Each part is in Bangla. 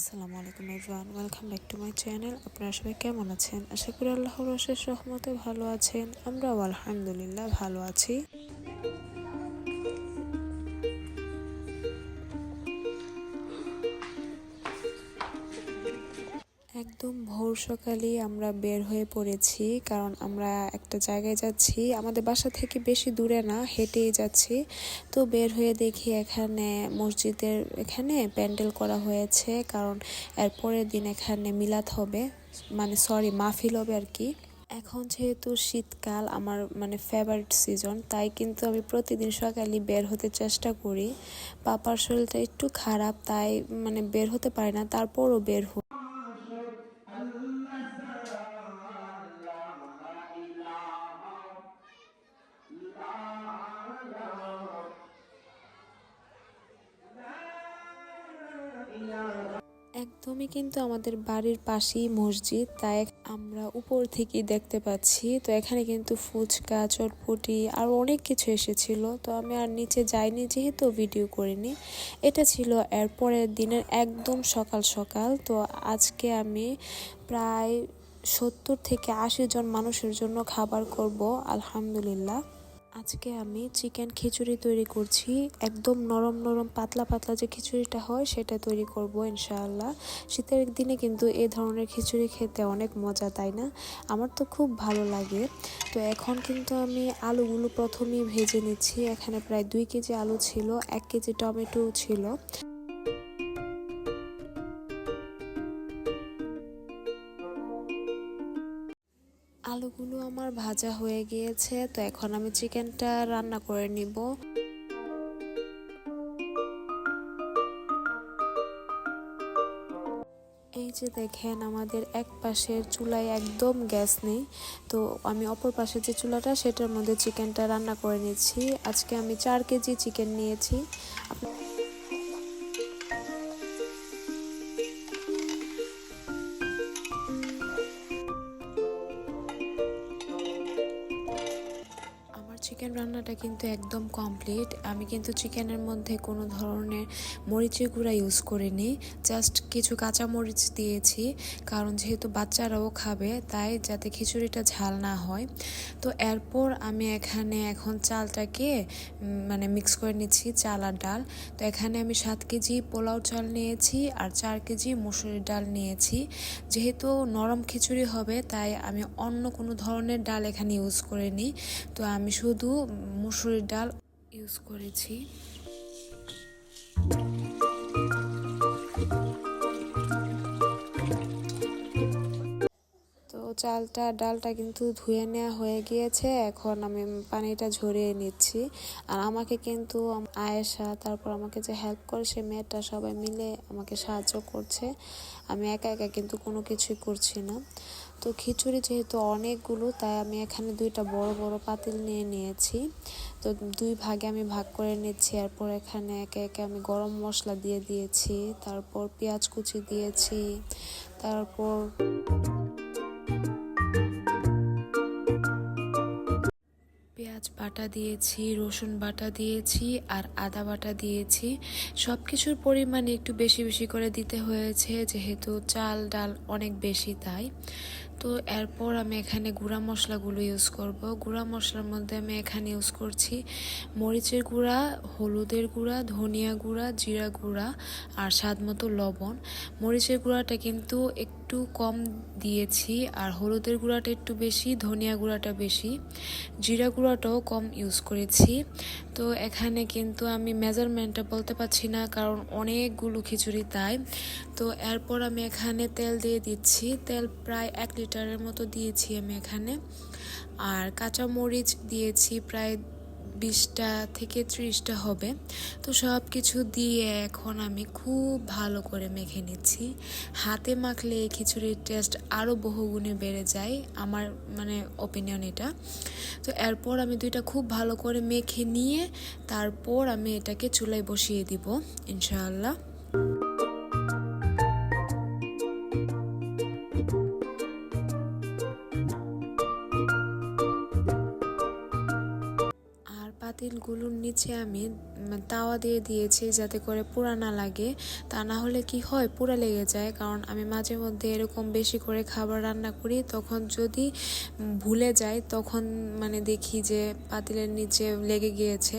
আসসালামু আলাইকুম everyone welcome back to my channel আপনারা সবাই কেমন আছেন? আশা করি আল্লাহর অশেষ রহমতে ভালো আছেন। আমরাও আলহামদুলিল্লাহ ভালো আছি। ভোর সকালেই আমরা বের হয়ে পড়েছি, কারণ আমরা একটা জায়গায় যাচ্ছি। আমাদের বাসা থেকে বেশি দূরে না, হেঁটেই যাচ্ছি। তো বের হয়ে দেখি এখানে মসজিদের এখানে প্যান্ডেল করা হয়েছে, কারণ এরপরের দিন এখানে মিলাদ হবে। মানে সরি, মাহফিল হবে আর কি। এখন যেহেতু শীতকাল, আমার মানে ফেভারিট সিজন তাই কিন্তু আমি প্রতিদিন সকালে বের হতে চেষ্টা করি। পাপার শরীরটা একটু খারাপ, তাই মানে বের হতে পারি না, তারপরও বের একদমই কিন্তু আমাদের বাড়ির পাশেই মসজিদ, তাই আমরা উপর থেকেই দেখতে পাচ্ছি। তো এখানে কিন্তু ফুচকা, চটপটি আর অনেক কিছু এসেছিল। তো আমি আর নিচে যাইনি, যেহেতু ভিডিও করিনি। এটা ছিল এরপরের দিনের একদম সকাল সকাল। তো আজকে আমি প্রায় সত্তর থেকে আশি জন মানুষের জন্য খাবার করব, আলহামদুলিল্লাহ। আজকে আমি চিকেন খিচুড়ি তৈরি করছি। একদম নরম নরম, পাতলা পাতলা যে খিচুড়িটা হয়, সেটা তৈরি করব ইনশাআল্লাহ। শীতের দিনে কিন্তু এ ধরনের খিচুড়ি খেতে অনেক মজা, তাই না? আমার তো খুব ভালো লাগে। তো এখন কিন্তু আমি আলুগুলো প্রথমেই ভেজে নিচ্ছি। এখানে প্রায় দুই কেজি আলু ছিল, এক কেজি টমেটো ছিল। আলুগুলো আমার ভাজা হয়ে গিয়েছে, তো এখন আমি চিকেনটা রান্না করে নিব। এই যে দেখেন, আমাদের এক পাশের চুলায় একদম গ্যাস নেই, তো আমি অপর পাশে যে চুলাটা, সেটার মধ্যে চিকেনটা রান্না করে নিচ্ছি। আজকে আমি চার কেজি চিকেন নিয়েছি। চিকেন রান্নাটা কিন্তু একদম কমপ্লিট আমি কিন্তু চিকেনের মধ্যে কোনো ধরনের মরিচের গুঁড়া ইউজ করিনি। জাস্ট কিছু কাঁচা মরিচ দিয়েছি, কারণ যেহেতু বাচ্চারাও খাবে, তাই যাতে খিচুড়িটা ঝাল না হয়। তো এরপর আমি এখানে এখন চালটাকে মানে মিক্স করে নিচ্ছি, চাল আর ডাল। তো এখানে আমি সাত কেজি পোলাও চাল নিয়েছি আর চার কেজি মুসুরির ডাল নিয়েছি। যেহেতু নরম খিচুড়ি হবে, তাই আমি অন্য কোনো ধরনের ডাল এখানে ইউজ করিনি। তো আমি শুধু শুধু মুসুরির ডাল ইউজ করেছি। চালটা, ডালটা কিন্তু ধুয়ে নেওয়া হয়ে গিয়েছে। এখন আমি পানিটা ঝরিয়ে নিচ্ছি। আর আমাকে কিন্তু আয়েশা, তারপর আমাকে যে হেল্প করে সে মেয়েটা সবাই মিলে আমাকে সাহায্য করছে। আমি একা একা কিন্তু কোনো কিছুই করছি না। তো খিচুড়ি যেহেতু অনেকগুলো, তাই আমি এখানে দুইটা বড় বড় পাতিল নিয়ে নিয়েছি। তো দুই ভাগে আমি ভাগ করে নিচ্ছি। এরপর এখানে একে একে আমি গরম মশলা দিয়ে দিয়েছি। তারপর পেঁয়াজ কুচি দিয়েছি। তারপর বাটা দিয়েছি, রসুন বাটা দিয়েছি আর আদা বাটা দিয়েছি। সব কিছুর পরিমাণ একটু বেশি বেশি করে দিতে হয়েছে, যেহেতু চাল, ডাল অনেক বেশি তাই। তো এরপর আমি এখানে গুঁড়া মশলাগুলো ইউজ করব। গুঁড়া মশলার মধ্যে আমি এখানে ইউজ করছি মরিচের গুঁড়া, হলুদের গুঁড়া, ধনিয়া গুঁড়া, জিরা গুঁড়া আর স্বাদ মতো লবণ। মরিচের গুঁড়াটা কিন্তু একটু কম দিয়েছি, আর হলুদের গুঁড়াটা একটু বেশি, ধনিয়া গুঁড়াটা বেশি। জিরা গুঁড়াটাও কম ইউজ করেছি। তো এখানে কিন্তু আমি মেজারমেন্টটা বলতে পারছি না, কারণ অনেকগুলো খিচুড়ি তাই। তো এরপর আমি এখানে তেল দিয়ে দিচ্ছি। তেল প্রায় এক লিটারের মতো দিয়েছি আমি এখানে। আর কাঁচামরিচ দিয়েছি প্রায় বিশটা থেকে ত্রিশটা হবে। তো সব কিছু দিয়ে এখন আমি খুব ভালো করে মেখে নিচ্ছি। হাতে মাখলে এই খিচুড়ির টেস্ট আরও বহুগুণে বেড়ে যায়, আমার মানে ওপিনিয়ন এটা। তো এরপর আমি দুইটা খুব ভালো করে মেখে নিয়ে তারপর আমি এটাকে চুলায় বসিয়ে দিব, ইনশাআল্লাহ। পাতিলগুলোর নিচে আমি তাওয়া দিয়ে দিয়েছি যাতে করে পোড়া না লাগে। তা না হলে কি হয়? পোড়া লেগে যায়। কারণ আমি মাঝে মধ্যে এরকম বেশি করে খাবার রান্না করি, তখন যদি ভুলে যাই, তখন মানে দেখি যে পাতিলের নিচে লেগে গিয়েছে।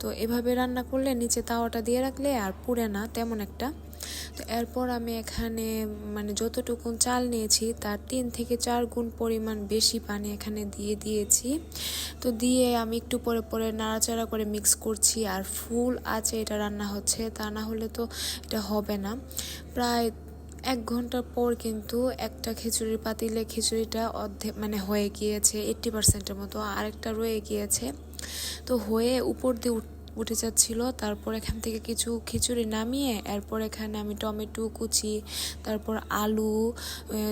তো এভাবে রান্না করলে নিচে তাওয়াটা দিয়ে রাখলে আর পুড়ে না, তেমন একটা। তো এরপর আমি এখানে মানে যতটুকু চাল নিয়েছি, তার তিন থেকে চার গুণ পরিমাণ বেশি পানি এখানে দিয়ে দিয়েছি। তো দিয়ে আমি একটু পরে পরে নাড়াচাড়া করে মিক্স করছি, আর ফুল আছে, এটা রান্না হচ্ছে, তা না হলে তো এটা হবে না। প্রায় এক ঘণ্টার পর কিন্তু একটা খিচুড়ির পাতিলে খিচুড়িটা অর্ধেক মানে হয়ে গিয়েছে এইট্টি পার্সেন্টের মতো, আরেকটা রয়ে গিয়েছে। তো হয়ে উপর দিয়ে উঠ- যাচ্ছিল। তারপর এখান থেকে কিছু খিচুড়ি নামিয়ে, এরপর এখানে আমি টমেটো, কুচি, তারপর আলু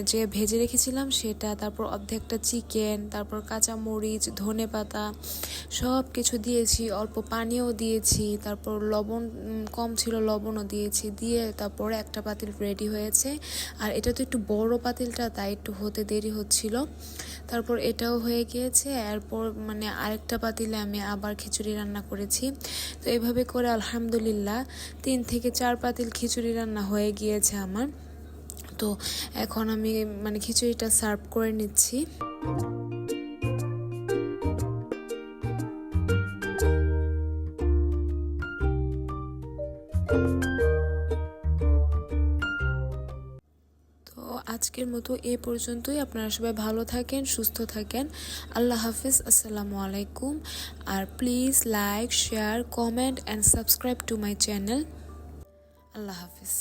যে ভেজে রেখেছিলাম সেটা, তারপর অর্ধেকটা চিকেন, তারপর কাঁচা মরিচ ধনে পাতা সব কিছু দিয়েছি, অল্প পানিও দিয়েছি, তারপর লবণ কম ছিল লবণও দিয়েছি, দিয়ে তারপর একটা পাতিল রেডি হয়েছে। আর এটা তো একটু বড় পাতিলটা, তাই একটু হতে দেরি হচ্ছিল। তারপর এটাও হয়ে গিয়েছে, এরপর মানে আরেকটা পাতিলে আমি আবার খিচুড়ি রান্না করেছি। তো এভাবে করে আলহামদুলিল্লাহ তিন থেকে চার পাতিল খিচুড়ি রান্না হয়ে গিয়েছে আমার। তো এখন আমি মানে খিচুড়িটা সার্ভ করে নিচ্ছি। আজকের মতো এ পর্যন্তই। আপনারা সবাই ভালো থাকেন, সুস্থ থাকেন। আল্লাহ হাফিজ, আসসালামু আলাইকুম। আর please like share comment and subscribe to my channel Allah Hafiz.